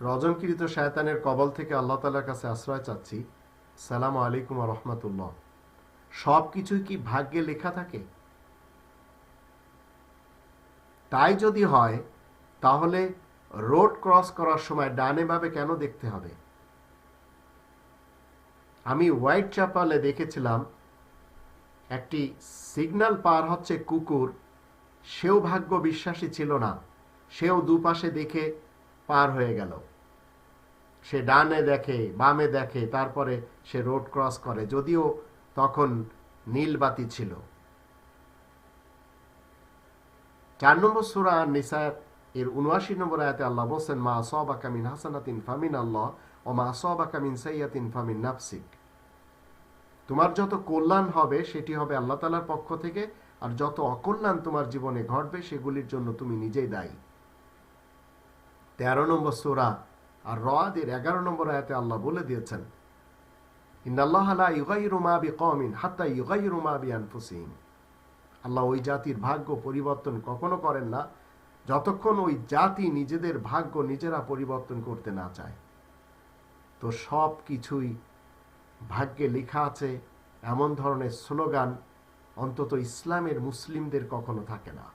রজনকৃত শায়তানের কবল থেকে আল্লাহ তালার কাছে আশ্রয় চাচ্ছি। সালাম আলাইকুম রহমতুল্লাহ। সব কিছুই কি ভাগ্যে লেখা থাকে? তাই যদি হয়, তাহলে রোড ক্রস করার সময় ডানে ভাবে কেন দেখতে হবে? আমি হোয়াইট চাপালে দেখেছিলাম, একটি সিগন্যাল পার হচ্ছে কুকুর, সেও ভাগ্য বিশ্বাসী ছিল না। সেও দুপাশে দেখে পার হয়ে গেল। সে ডানে দেখে, বামে দেখে, তারপরে সে রোড ক্রস করে, যদিও তখন নীলবাতি ছিল। চার নম্বর সুরা নিসার এর উনআশি নম্বর আয়াতে আল্লাহ বলছেন, মা আসবাকা মিন হাসানাতিন ফামিন আল্লাহ, ও মা আসবাকা মিন সাইয়াতিন ফামিন নাফসিক। তোমার যত কল্যাণ হবে, সেটি হবে আল্লাহ তালার পক্ষ থেকে, আর যত অকল্যাণ তোমার জীবনে ঘটবে, সেগুলির জন্য তুমি নিজেই দায়ী। তেরো নম্বর সোরা আর রাদের এগারো নম্বর আয়াতে আল্লাহ বলে দিয়েছেন আল্লাহ ওই জাতির ভাগ্য পরিবর্তন কখনো করেন না, যতক্ষণ ওই জাতি নিজেদের ভাগ্য নিজেরা পরিবর্তন করতে না চায়। তো সব কিছুই ভাগ্যে লেখা আছে, এমন ধরনের স্লোগান অন্তত ইসলামের মুসলিমদের কখনো থাকে না।